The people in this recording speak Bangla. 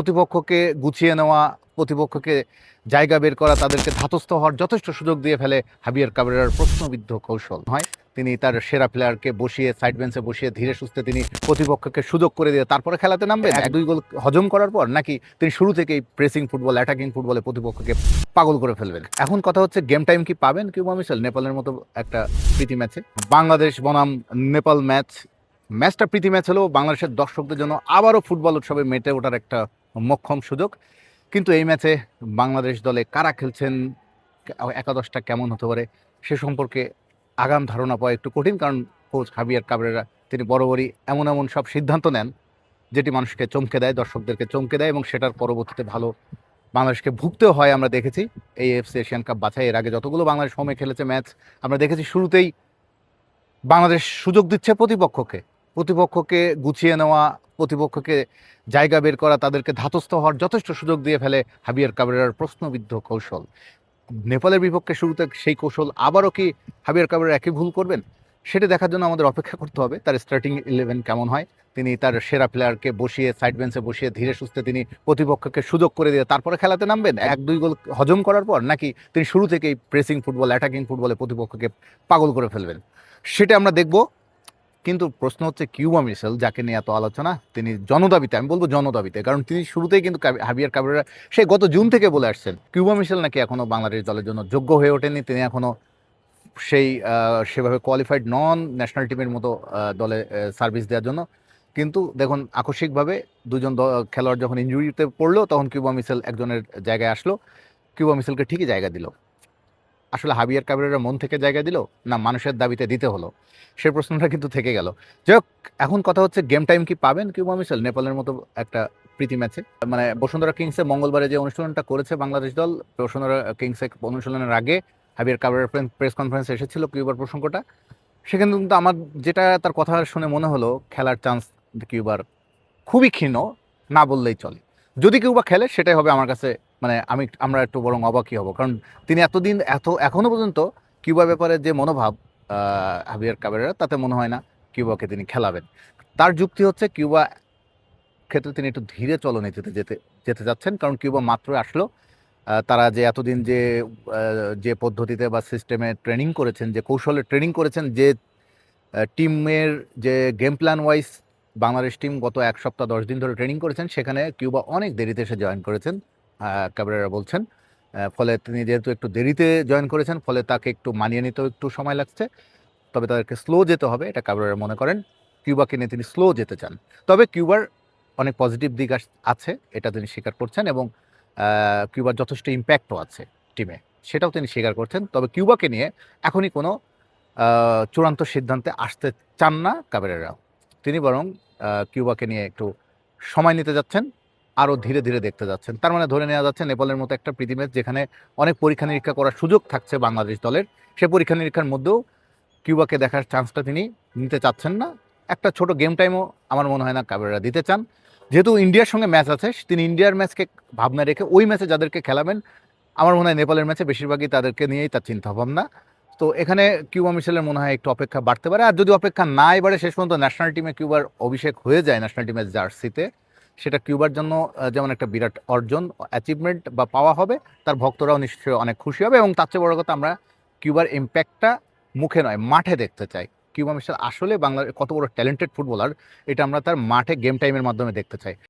প্রতিপক্ষকে গুছিয়ে নেওয়া প্রতিপক্ষকে জায়গা বের করা তাদেরকে ধাতস্থ হওয়ার যথেষ্ট সুযোগ দিয়ে ফেলে হাবিয়ার কাবরেরার প্রশ্নবিদ্ধ কৌশল। হয় তিনি তার সেরা প্লেয়ারকে বসিয়ে সাইড বেঞ্চে বসিয়ে ধীরে সুস্থে তিনি প্রতিপক্ষকে সুযোগ করে দিয়ে তারপরে খেলাতে নামবেন? এক দুই গোল হজম করার পর নাকি তিনি শুরু থেকেই প্রেসিং ফুটবল অ্যাটাকিং ফুটবলে প্রতিপক্ষকে পাগল করে ফেলবেন? এখন কথা হচ্ছে গেম টাইম কি পাবেন কিউবা মিশেল? নেপালের মতো একটা প্রীতি ম্যাচে বাংলাদেশ বনাম নেপাল ম্যাচ ম্যাচটা প্রীতি ম্যাচ হলেও বাংলাদেশের দর্শকদের জন্য আবারও ফুটবল উৎসবে মেতে ওঠার একটা মক্ষম সুযোগ। কিন্তু এই ম্যাচে বাংলাদেশ দলে কারা খেলছেন, একাদশটা কেমন হতে পারে, সে সম্পর্কে আগাম ধারণা পাওয়া একটু কঠিন, কারণ কোচ হাবিয়ার কাবরেরা তিনি বরাবরই এমন এমন সব সিদ্ধান্ত নেন, যেটি মানুষকে চমকে দেয়, দর্শকদেরকে চমকে দেয়, এবং সেটার পরবর্তীতে ভালো বাংলাদেশকে ভুগতেও হয় আমরা দেখেছি। এই এফসি এশিয়ান কাপ বাছাই এর আগে যতগুলো বাংলাদেশ হোমে খেলেছে ম্যাচ, আমরা দেখেছি শুরুতেই বাংলাদেশ সুযোগ দিচ্ছে প্রতিপক্ষকে। প্রতিপক্ষকে গুছিয়ে নেওয়া, প্রতিপক্ষকে জায়গা বের করা, তাদেরকে ধাতস্থ হওয়ার যথেষ্ট সুযোগ দিয়ে ফেলে হাবিয়ার কাবরেরার প্রশ্নবিদ্ধ কৌশল। নেপালের বিপক্ষে শুরুতে সেই কৌশল আবারও কি হাবিয়ার কাবরেরা একই ভুল করবেন? সেটা দেখার জন্য আমাদের অপেক্ষা করতে হবে। তার স্টার্টিং ইলেভেন কেমন হয়? তিনি তার সেরা প্লেয়ারকে বসিয়ে সাইড বেঞ্চে বসিয়ে ধীরে সুস্থে তিনি প্রতিপক্ষকে সুযোগ করে দিয়ে তারপরে খেলাতে নামবেন? এক, দুই গোল হজম করার পর নাকি তিনি শুরু থেকেই প্রেসিং ফুটবল অ্যাটাকিং ফুটবলে প্রতিপক্ষকে পাগল করে ফেলবেন? সেটা আমরা দেখব। কিন্তু প্রশ্ন হচ্ছে কিউবা মিশেল, যাকে নিয়ে এত আলোচনা, তিনি জনদাবিতে, আমি বলব জনদাবিতে, কারণ তিনি শুরুতেই কিন্তু হাবিয়ার কাবরেরা, সে গত জুন থেকে বলে আসছেন, কিউবা মিশেল নাকি এখনও বাংলাদেশ দলের জন্য যোগ্য হয়ে ওঠেনি তিনি এখনও সেই সেভাবে কোয়ালিফাইড নন ন্যাশনাল টিমের মতো দলে সার্ভিস দেওয়ার জন্য। কিন্তু দেখুন, আকস্মিকভাবে দুজন খেলোয়াড় যখন ইঞ্জুরিতে পড়ল, তখন কিউবা মিশেল একজনের জায়গায় আসলো, কিউবা মিশেলকে ঠিকই জায়গা দিল। আসলে হাবিয়ার কাবরেরা মন থেকে জায়গা দিল না মানুষের দাবিতে দিতে হলো? সে প্রশ্নটা কিন্তু থেকে গেল। যাই হোক এখন কথা হচ্ছে গেম টাইম কি পাবেন? কিউবা মিশেল নেপালের মতো একটা প্রীতি ম্যাচে মানে বসুন্ধরা কিংসে মঙ্গলবারে যে অনুশীলনটা করেছে বাংলাদেশ দল, বসুন্ধরা কিংসে অনুশীলনের আগে হাবিয়ার কাবরের প্রেস কনফারেন্স এসেছিল কিউবার প্রসঙ্গটা। সেখানে কিন্তু আমার যেটা তার কথা শুনে মনে হলো, খেলার চান্স কিউবার খুবই ক্ষীণ, না বললেই চলে। যদি কিউবা খেলে, সেটাই হবে আমার কাছে মানে আমি আমরা একটু বরং অবাকই হব। কারণ তিনি এতদিন, এত এখনও পর্যন্ত কিউবা ব্যাপারে যে মনোভাব হাবিয়ার কাবেরা তাতে মনে হয় না কিউবাকে তিনি খেলাবেন। তার যুক্তি হচ্ছে কিউবা ক্ষেত্রে তিনি একটু ধীরে চলনীতিতে যেতে যেতে যাচ্ছেন। কারণ কিউবা মাত্র আসলো। তারা যে এতদিন যে যে পদ্ধতিতে বা সিস্টেমে ট্রেনিং করেছেন, যে কৌশলে ট্রেনিং করেছেন, যে টিমের যে game plan wise Bangladesh team গত এক সপ্তাহ দশ দিন ধরে ট্রেনিং করেছেন, সেখানে কিউবা অনেক দেরিতে এসে জয়েন করেছেন। কাবরেরা বলছেন। ফলে তিনি যেহেতু একটু দেরিতে জয়েন করেছেন, ফলে তাকে একটু মানিয়ে নিতেও একটু সময় লাগছে। তবে তাদেরকে স্লো যেতে হবে, এটা কাবরেরা মনে করেন। কিউবাকে নিয়ে তিনি স্লো যেতে চান। তবে কিউবার অনেক পজিটিভ দিক আছে, এটা তিনি স্বীকার করছেন এবং কিউবার যথেষ্ট ইম্প্যাক্টও আছে টিমে, সেটাও তিনি স্বীকার করছেন। তবে কিউবাকে নিয়ে এখনই কোনো চূড়ান্ত সিদ্ধান্তে আসতে চান না কাবেরেরা তিনি বরং কিউবাকে নিয়ে একটু সময় নিতে যাচ্ছেন। আরও ধীরে ধীরে দেখতে যাচ্ছেন। তার মানে ধরে নেওয়া যাচ্ছে নেপালের মতো একটা প্রীতি ম্যাচ যেখানে অনেক পরীক্ষা নিরীক্ষা করার সুযোগ থাকছে বাংলাদেশ দলের। সে পরীক্ষা নিরীক্ষার মধ্যেও কিউবাকে দেখার চান্সটা তিনি নিতে চাচ্ছেন না। একটা ছোট গেম টাইমও আমার মনে হয় না কাবেরা দিতে চান। যেহেতু ইন্ডিয়ার সঙ্গে ম্যাচ আছে, তিনি ইন্ডিয়ার ম্যাচকে ভাবনা রেখে ওই ম্যাচে যাদেরকে খেলাবেন, আমার মনে হয় নেপালের ম্যাচে বেশিরভাগই তাদেরকে নিয়েই তার চিন্তা ভাবনা তো এখানে কিউবা মিশেলের মনে হয় একটু অপেক্ষা বাড়তে পারে। আর যদি অপেক্ষা না এবারে শেষ পর্যন্ত ন্যাশনাল টিমে কিউবার অভিষেক হয়ে যায় ন্যাশনাল টিমের জার্সিতে সেটা কিউবার জন্য যেমন একটা বিরাট অর্জন অ্যাচিভমেন্ট বা পাওয়া হবে, তার ভক্তরাও নিশ্চয়ই অনেক খুশি হবে এবং তার চেয়ে বড় কথা আমরা কিউবার ইম্প্যাক্টটা মুখে নয়, মাঠে দেখতে চাই। কিউবা মিশাল আসলে বাংলার কত বড় ট্যালেন্টেড ফুটবলার এটা আমরা তার মাঠে গেম টাইমের মাধ্যমে দেখতে চাই।